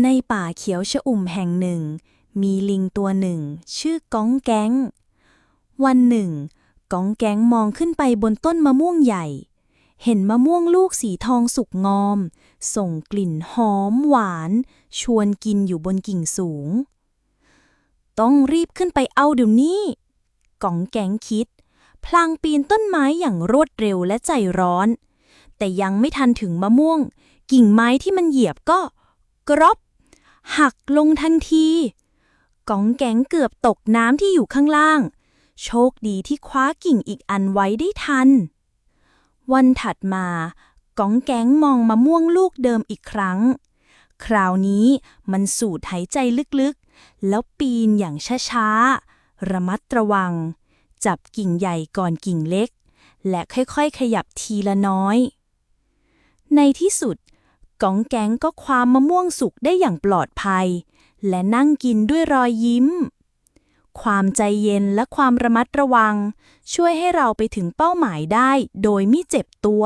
ในป่าเขียวชอุ่มแห่งหนึ่ง มีลิงตัวหนึ่ง ชื่อก้องแก๊ง วันหนึ่งก้องแก๊งมองขึ้นไปบนต้นมะม่วงใหญ่ เห็นมะม่วงลูกสีทองสุกงอม ส่งกลิ่นหอมหวาน ชวนกินอยู่บนกิ่งสูง ต้องรีบขึ้นไปเอาเดี๋ยวนี้ก้องแก๊งคิด พลางปีนต้นไม้อย่างรวดเร็วและใจร้อน แต่ยังไม่ทันถึงมะม่วง กิ่งไม้ที่มันเหยียบก็กรอบ หักลงทันทีกองแกงเกือบตกน้ำที่อยู่ข้างล่าง โชคดีที่คว้ากิ่งอีกอันไว้ได้ทัน วันถัดมากองแกงมองมะม่วงลูกเดิมอีกครั้ง คราวนี้มันสูดหายใจลึกๆ แล้วปีนอย่างช้าๆ ระมัดระวัง จับกิ่งใหญ่ก่อนกิ่งเล็ก และค่อยๆ ขยับทีละน้อย ในที่สุด ก้องแก๊งก็คว้ามมะม่วงสุกได้อย่างปลอดภัย และนั่งกินด้วยรอยยิ้ม ความใจเย็นและความระมัดระวัง ช่วยให้เราไปถึงเป้าหมายได้โดยไม่เจ็บตัว